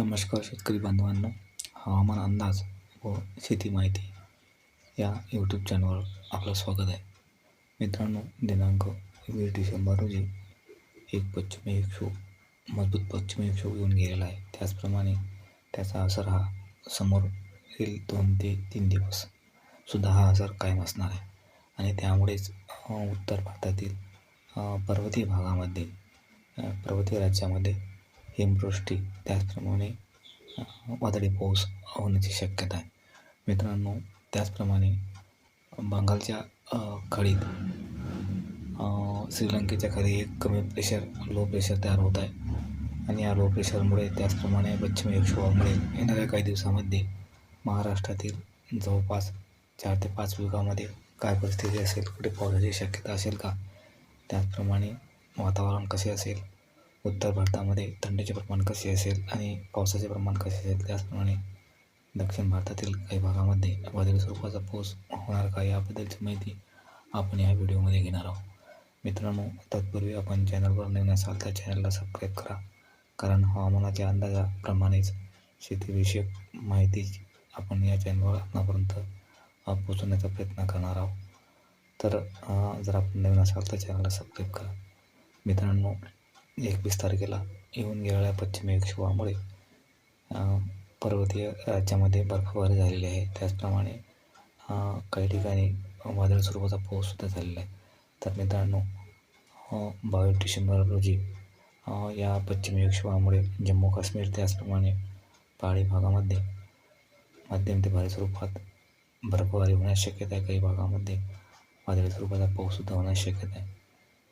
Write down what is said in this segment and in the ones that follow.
नमस्कार शेतकरी बांधवांनो. हवामान अंदाज व शेती माहिती या यूट्यूब चॅनलवर आपलं स्वागत आहे. मित्रांनो दिनांक वीस डिसेंबर रोजी एक पश्चिमी विक्षोभ मजबूत पश्चिमी विक्षोभ येऊन गेलेला आहे. त्याचप्रमाणे त्याचा असर हा समोर येईल दोन ते तीन दिवस सुद्धा हा असर कायम असणार आहे. आणि त्यामुळेच उत्तर भारतातील पर्वतीय भागामध्ये पर्वतीय राज्यामध्ये हिमवृष्टी त्याचप्रमाणे वादळी पाऊस होण्याची शक्यता आहे. मित्रांनो त्याचप्रमाणे बंगालच्या खडीत खाडीत श्रीलंकेच्या खाली एक कमी प्रेशर लो प्रेशर तयार होत आहे. आणि या लो प्रेशरमुळे त्याचप्रमाणे पश्चिम विक्षोभामुळे येणाऱ्या काही दिवसामध्ये महाराष्ट्रातील जवळपास चार ते पाच विभागामध्ये काय परिस्थिती असेल कुठे पावसाची शक्यता असेल का? त्याचप्रमाणे वातावरण कसे असेल? उत्तर भारतामध्ये थंडीचे प्रमाण कसे असेल आणि पावसाचे प्रमाण कसे असेल त्याचप्रमाणे दक्षिण भारतातील काही भागामध्ये वादळी स्वरूपाचा पाऊस होणार का याबद्दलची माहिती आपण या व्हिडिओमध्ये घेणार आहोत. मित्रांनो तत्पूर्वी आपण चॅनलवर नवीन असाल तर चॅनलला सबस्क्राईब करा कारण हवामानाच्या अंदाजाप्रमाणेच शेतीविषयक माहिती आपण या चॅनलवर आपणापर्यंत पोचवण्याचा पोहोचवण्याचा प्रयत्न करणार आहोत. तर जर आपण नवीन असाल तर चॅनलला सबस्क्राईब करा. मित्रांनो एकवीस तारखेला येऊन गेलेल्या पश्चिम विक्षोभामुळे पर्वतीय राज्यामध्ये बर्फबारी झालेली आहे. त्याचप्रमाणे काही ठिकाणी वादळ स्वरूपाचा पाऊससुद्धा झालेला आहे. तर मित्रांनो बावीस डिसेंबर रोजी या पश्चिम विक्षोभामुळे जम्मू काश्मीर त्याचप्रमाणे पहाडी भागामध्ये मध्यम ते भारी स्वरूपात बर्फबारी होण्यास शक्यता आहे. काही भागामध्ये वादळी स्वरूपाचा पाऊससुद्धा होण्यास शक्यता आहे.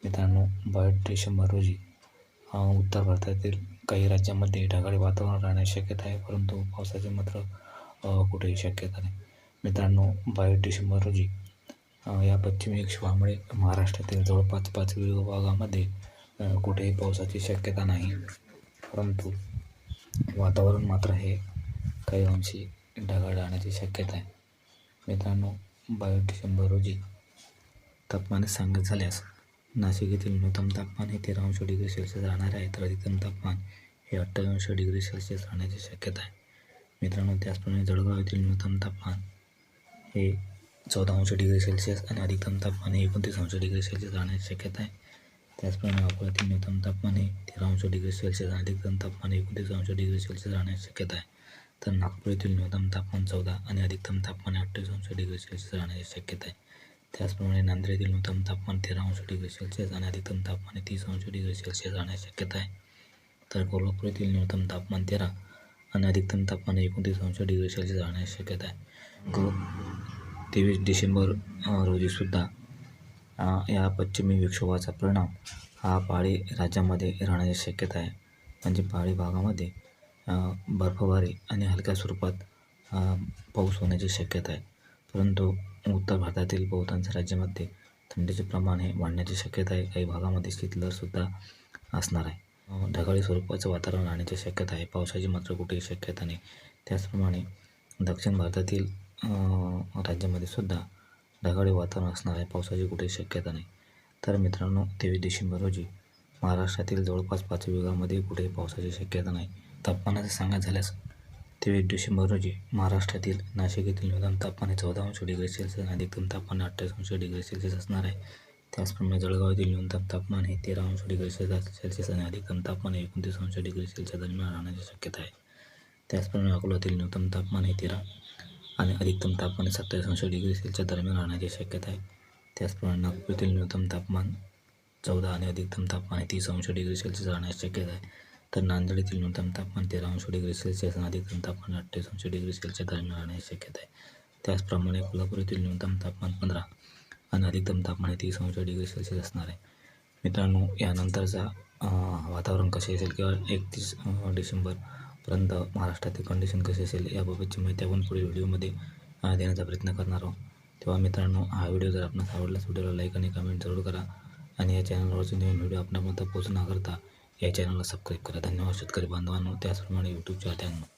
मित्रांनो बावीस डिसेंबर रोजी उत्तर भारतातील काही राज्यांमध्ये ढगाळी वातावरण राहण्याची शक्यता आहे परंतु पावसाची मात्र कुठेही शक्यता नाही. मित्रांनो बावीस डिसेंबर रोजी या पश्चिमी विक्षोभामुळे महाराष्ट्रातील जवळपास पाच विभागामध्ये कुठेही पावसाची शक्यता नाही. परंतु वातावरण मात्र हे काही अंशी ढगाळ राहण्याची शक्यता आहे. मित्रांनो बावीस डिसेंबर रोजी तापमानात सांगत झाल्यास नाशिक येथील न्यूनतम तापमान हे तेरा अंश डिग्री सेल्सिअस राहणार आहे. तर अधिकतम तापमान हे अठ्ठावीस डिग्री सेल्सिअस राहण्याची शक्यता आहे. मित्रांनो त्याचप्रमाणे जळगाव येथील न्यूनतम तापमान हे चौदा अंश डिग्री सेल्सिअस आणि अधिकतम तापमान हे एकोणतीस अंश डिग्री सेल्सिअस राहण्याची शक्यता आहे. त्याचप्रमाणे अकोल्यातील न्यूनतम तापमान हे तेरा अंश डिग्री सेल्सिअस आणि अधिकतम तापमान हे एकोणतीस अंश डिग्री सेल्सिअस राहण्याची शक्यता आहे. तर नागपूर येथील न्यूनतम तापमान चौदा आणि अधिकतम तापमान अठ्ठावीस अंश डिग्री सेल्सिअस राहण्याची शक्यता आहे. त्याचप्रमाणे नांदेड येथील न्यूनतम तापमान तेरा अंश डिग्री सेल्सिअस आणि अधिकतम तापमान हे तीस अंश डिग्री सेल्सिअस राहण्याची शक्यता आहे. तर कोल्हापूर येथील न्यूनतम तापमान तेरा आणि अधिकतम तापमान एकोणतीस अंश डिग्री सेल्सिअस राहण्याची शक्यता आहे. गो तेवीस डिसेंबर रोजीसुद्धा या पश्चिमी विक्षोभाचा परिणाम हा पहाडी राज्यामध्ये राहण्याची शक्यता आहे. म्हणजे पहाडी भागामध्ये बर्फबारी आणि हलक्या स्वरूपात पाऊस होण्याची शक्यता आहे. परंतु उत्तर भारतातील बहुतांश राज्यामध्ये थंडीचे प्रमाण हे वाढण्याची शक्यता आहे. काही भागामध्ये शीतलहरसुद्धा असणार आहे. ढगाळी स्वरूपाचं वातावरण राहण्याची शक्यता आहे. पावसाची मात्र कुठेही शक्यता नाही. त्याचप्रमाणे दक्षिण भारतातील राज्यामध्ये सुद्धा ढगाळी वातावरण असणार आहे. पावसाची कुठेही शक्यता नाही. तर मित्रांनो तेवीस डिसेंबर रोजी महाराष्ट्रातील जवळपास पाच विभागामध्ये कुठेही पावसाची शक्यता नाही. तापमानाचं सांगायचं झाल्यास तेवीस डिसेंबर रोजी महाराष्ट्रातील नाशिक येथील न्यूनतम तापमान हे चौदा अंश डिग्री सेल्सिअस आणि अधिकतम तापमान अठ्ठावीस अंश डिग्री सेल्सिअस असणार आहे. त्याचप्रमाणे जळगाव येथील न्यूनतम तापमान हे तेरा अंश डिग्री सेल्सिअस सेल्सिअस आणि अधिकतम तापमान हे एकोणतीस अंश डिग्री सेल्सिअस दरम्यान राहण्याची शक्यता आहे. त्याचप्रमाणे अकोल्यातील न्यूनतम तापमान हे तेरा आणि अधिकतम तापमान हे सत्तावीस अंश डिग्री सेल्सिअस दरम्यान राहण्याची शक्यता आहे. त्याचप्रमाणे नागपूर येथील न्यूनतम तापमान चौदा आणि अधिकतम तापमान हे तीस अंश डिग्री सेल्सिअस राहण्याची शक्यता आहे. तर नांदेड येथील न्यूनतम तापमान तेरा अंश डिग्री सेल्सिअस आणि अधिकतम तापमान अठ्ठावीस अंश डिग्री सेल्सिअस दरम्यान राहण्याची शक्यता आहे. त्याचप्रमाणे कोल्हापूर येथील न्यूनतम तापमान पंधरा आणि अधिकतम तापमान हे तीस अंश डिग्री सेल्सिअस असणार आहे. मित्रांनो यानंतरचा वातावरण कसे असेल किंवा एकतीस डिसेंबरपर्यंत महाराष्ट्रातील कंडिशन कशी असेल याबाबतची माहिती आपण पुढील व्हिडिओमध्ये देण्याचा प्रयत्न करणार आहोत. तेव्हा मित्रांनो हा व्हिडिओ जर आपणास आवडला व्हिडिओला लाईक आणि कमेंट जरूर करा. आणि या चॅनलवरचे नवीन व्हिडिओ आपल्यापर्यंत पोहोचण्याकरता या चॅनलला सबस्क्राईब करा. धन्यवाद शेतकरी बांधवांनो. त्याचप्रमाणे यूट्यूब चाहत्यांनो